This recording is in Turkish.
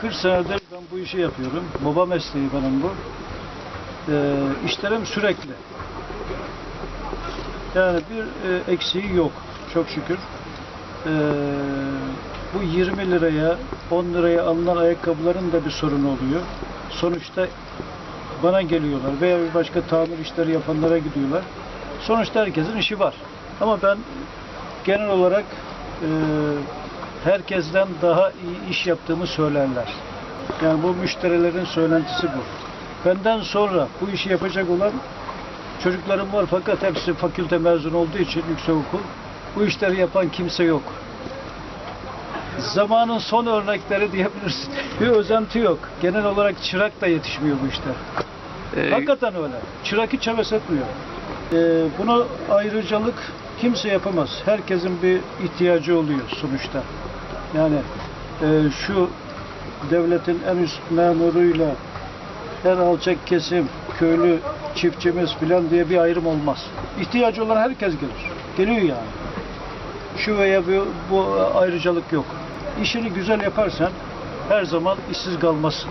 40 senedir ben bu işi yapıyorum. Baba mesleği benim bu. Ee, işlerim sürekli. Yani bir e, eksiği yok. Çok şükür. Ee, bu 20 liraya, 10 liraya alınan ayakkabıların da bir sorunu oluyor. Sonuçta bana geliyorlar veya bir başka tamir işleri yapanlara gidiyorlar. Sonuçta herkesin işi var. Ama ben genel olarak e, herkesten daha iyi iş yaptığımı söylerler. Yani bu müşterilerin söylentisi bu. Benden sonra bu işi yapacak olan çocuklarım var fakat hepsi fakülte mezunu olduğu için yüksekokul. Bu işleri yapan kimse yok. Zamanın son örnekleri diyebilirsin. Bir özenti yok. Genel olarak çırak da yetişmiyor bu işte. Ee, Hakikaten öyle. Çırak hiç heves etmiyor. Ee, bunu ayrıcalık kimse yapamaz. Herkesin bir ihtiyacı oluyor sonuçta. Yani e, şu devletin en üst memuruyla en alçak kesim, köylü, çiftçimiz filan diye bir ayrım olmaz. İhtiyacı olan herkes gelir. Geliyor yani. Şu veya bu, bu ayrıcalık yok. İşini güzel yaparsan her zaman işsiz kalmazsın.